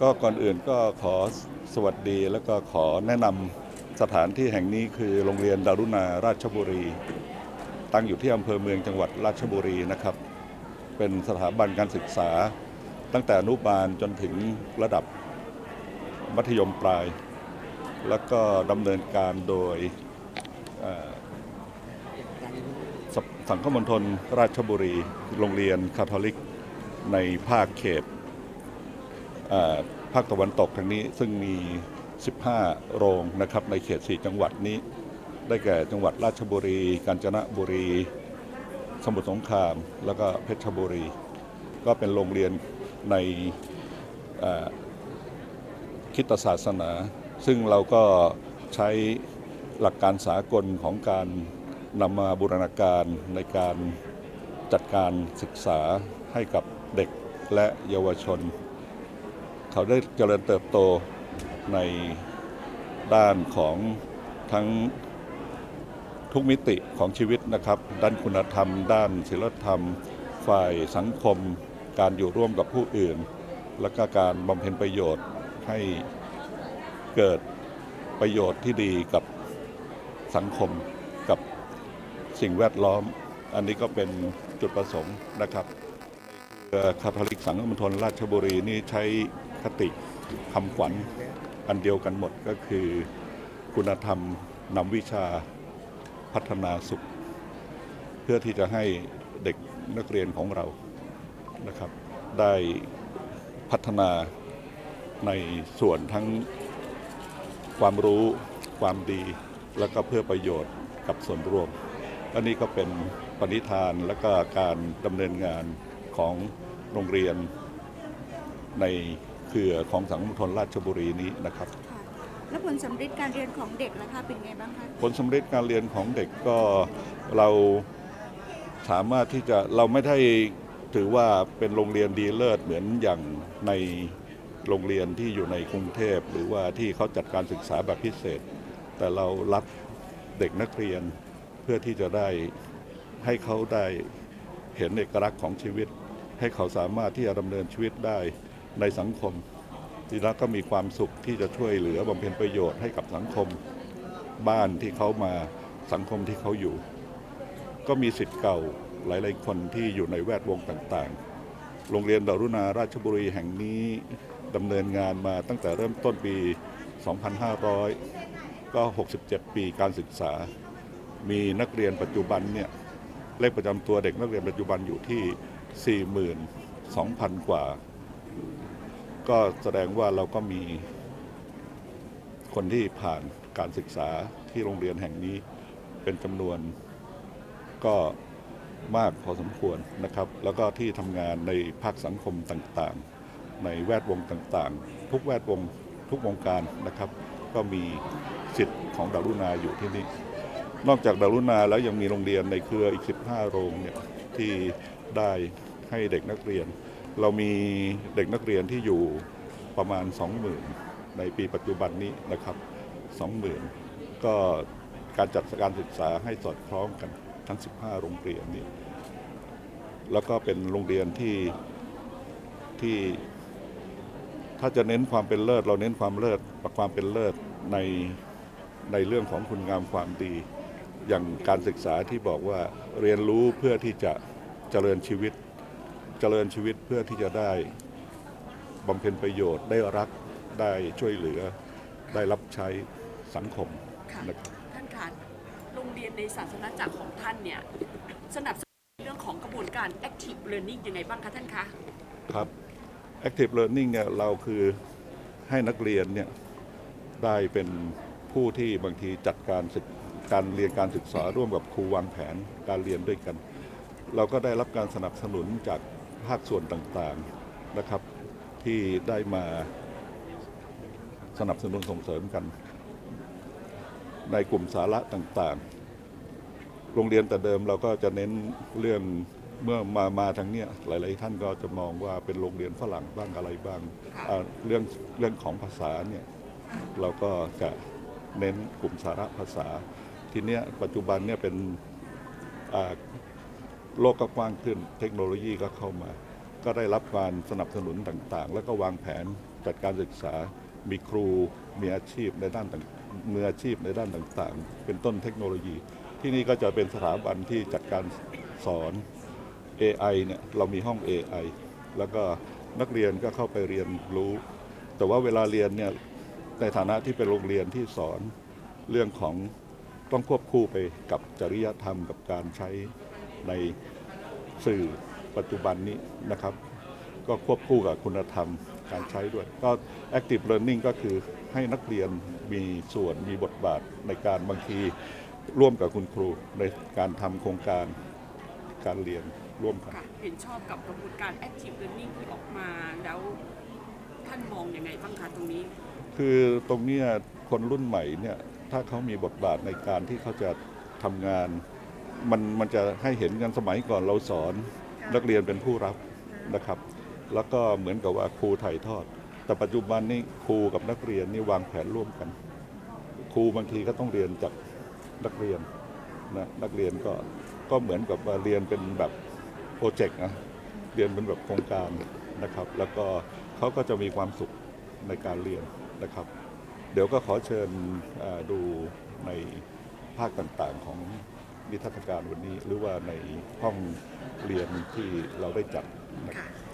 ก็ก่อนอื่นก็ขอสวัสดีแล้วก็ขอแนะนำสถานที่แห่งนี้คือโรงเรียนดารุณาราชบุรี ตั้งอยู่ที่อำเภอเมืองจังหวัดราชบุรีนะครับ เป็นสถาบันการศึกษา ตั้งแต่อนุบาลจนถึงระดับมัธยมปลาย แล้วก็ดำเนินการโดยสังคมณฑลราชบุรี โรงเรียนคาทอลิกในภาคเขต ภาคตะวันตกทางนี้ซึ่งมี 15 โรงนะครับในเขต 4 จังหวัดนี้ ได้แก่จังหวัดราชบุรี กาญจนบุรี สมุทรสงคราม แล้วก็เพชรบุรี ก็เป็นโรงเรียนในคิดศาสนา ซึ่งเราก็ใช้หลักการสากลของการนำมาบูรณาการในการจัดการศึกษาให้กับเด็กและเยาวชน เขาได้เจริญเติบโตในด้านของทั้งทุกมิติของชีวิตนะครับ ด้านคุณธรรม ด้านศีลธรรม ฝ่ายสังคม การอยู่ร่วมกับผู้อื่น และก็การบำเพ็ญประโยชน์ให้เกิดประโยชน์ที่ดีกับสังคมกับสิ่งแวดล้อม อันนี้ก็เป็นจุดประสงค์นะครับคือคาทอลิกสังฆมณฑลราชบุรีนี่ใช้ คติคำขวัญอันเดียวกันหมดก็คือ คุณธรรมนำวิชาพัฒนาสุข เพื่อที่จะให้เด็กนักเรียนของเรานะครับ ได้พัฒนาในส่วนทั้งความรู้ความดี แล้วก็เพื่อประโยชน์กับส่วนรวม อันนี้ก็เป็นปณิธานและก็การดำเนินงานของโรงเรียนใน เครือของสังคมณฑลราชบุรีนี้นะครับค่ะแล้วผลสำเร็จการเรียนของเด็กล่ะคะเป็นไงบ้างคะผลสำเร็จการเรียนของเด็กก็เราสามารถที่จะเราไม่ได้ถือว่าเป็นโรงเรียนดีเลิศเหมือนอย่างในโรงเรียนที่อยู่ในกรุงเทพ หรือว่าที่เขาจัดการศึกษาแบบพิเศษ แต่เรารับเด็กนักเรียนเพื่อที่จะได้ให้เขาได้เห็นเอกลักษณ์ของชีวิต ให้เขาสามารถที่จะดำเนินชีวิตได้ ในสังคมทีละก็มีความสุขที่จะช่วยเหลือบำเพ็ญประโยชน์ให้กับสังคมบ้านที่เขามาสังคมที่เขาอยู่ ก็มีสิทธิ์เก่าหลาย ๆ คนที่อยู่ในแวดวงต่างๆ โรงเรียนดารุณาราชบุรีแห่งนี้ดำเนินงานมาตั้งแต่เริ่มต้นปี 2500 ก็ 67 ปีการศึกษา มีนักเรียนปัจจุบันเนี่ยเลขประจำตัวเด็กนักเรียนปัจจุบันอยู่ที่ 42,000 กว่า ก็แสดงว่าเราก็มีคนที่ผ่านการศึกษาที่โรงเรียนแห่งนี้เป็นจำนวนก็มากพอสมควรนะครับ แล้วก็ที่ทำงานในภาคสังคมต่างๆ ในแวดวงต่างๆ ทุกแวดวงทุกวงการนะครับ ก็มีสิทธิ์ของดารุณาอยู่ที่นี่ นอกจากดารุณาแล้วยังมีโรงเรียนในเครืออีก 15 โรงเนี่ยที่ได้ให้เด็กนักเรียน เรามีเด็กนักเรียนที่อยู่ประมาณ 20,000 ในปีปัจจุบันนี้นะครับ 20,000 ก็การจัดการศึกษาให้สอดคล้องกันทั้ง 15 โรงเรียนนี้ แล้วก็เป็นโรงเรียนที่ที่ถ้าจะเน้นความเป็นเลิศ เราเน้นความเลิศประความเป็นเลิศในในเรื่องของคุณงามความดี อย่างการศึกษาที่บอกว่าเรียนรู้เพื่อที่จะเจริญชีวิต เจริญชีวิตเพื่อที่จะได้บำเพ็ญประโยชน์ได้รักได้ช่วยเหลือได้รับใช้สังคมค่ะนะครับ ท่านคะโรงเรียนในศาสนาจักรของท่านเนี่ยสนับสนุนเรื่องของกระบวนการ active learning ยังไงบ้างคะท่านคะ ครับ Active Learning เนี่ยเราคือให้นักเรียนเนี่ยได้เป็นผู้ที่บางทีจัดการศึกการเรียนการศึกษาร่วมกับครูวางแผนการเรียนด้วยกัน เราก็ได้รับการสนับสนุนจาก ภาคส่วนต่างๆนะครับ ที่ได้มาสนับสนุนส่งเสริมกัน ในกลุ่มสาระต่างๆ โรงเรียนแต่เดิมเราก็จะเน้นเรื่องเมื่อมามาทางเนี้ยหลาย ๆ ท่านก็จะมองว่าเป็นโรงเรียนฝรั่งบ้างอะไรบ้างอ่าเรื่องเรื่องของภาษาเนี่ยเราก็จะเน้นกลุ่มสาระภาษา ทีเนี้ยปัจจุบันเนี่ยเป็นอ่า โลกก็กว้างขึ้น เทคโนโลยีก็เข้ามา ก็ได้รับการสนับสนุนต่างๆ แล้วก็วางแผนจัดการศึกษา มีครู มีอาชีพในด้านต่างมืออาชีพในด้านต่างๆ เป็นต้นเทคโนโลยี ที่นี่ก็จะเป็นสถาบันที่จัดการสอน AI เนี่ยเรามีห้อง AI แล้วก็นักเรียนก็เข้าไปเรียนรู้ แต่ว่าเวลาเรียนเนี่ยในฐานะที่เป็นโรงเรียนที่สอนเรื่องของต้องควบคู่ไปกับจริยธรรมกับการใช้ ในสื่อปัจจุบันนี้นะครับ ก็ควบคู่กับคุณธรรมการใช้ด้วย ก็ active learning ก็คือให้นักเรียนมีส่วนมีบทบาทในการบางทีร่วมกับคุณครูในการทำโครงการการเรียนร่วมกันค่ะเห็นชอบกับกระบวนการ active learning ที่ออกมาแล้วท่านมองยังไงบ้างคะตรงนี้ คือตรงเนี้ยคนรุ่นใหม่เนี่ยถ้าเขามีบทบาทในการที่เขาจะทำงาน มันมันจะให้เห็นกันสมัยก่อนเราสอนนักเรียนเป็นผู้รับนะครับ แล้วก็เหมือนกับว่าครูถ่ายทอด แต่ปัจจุบันนี่ครูกับนักเรียนนี่วางแผนร่วมกัน ครูบางทีก็ต้องเรียนจากนักเรียนนะนักเรียนก็ก็เหมือนกับว่าเรียนเป็นแบบโปรเจกต์นะเรียนเป็นแบบโครงการนะครับ แล้วก็เขาก็จะมีความสุขในการเรียนนะครับ เดี๋ยวก็ขอเชิญอ่าดูในภาคต่างๆของ นิทรรศการวันนี้ หรือว่าในห้องเรียนที่เราได้จัดนะครับ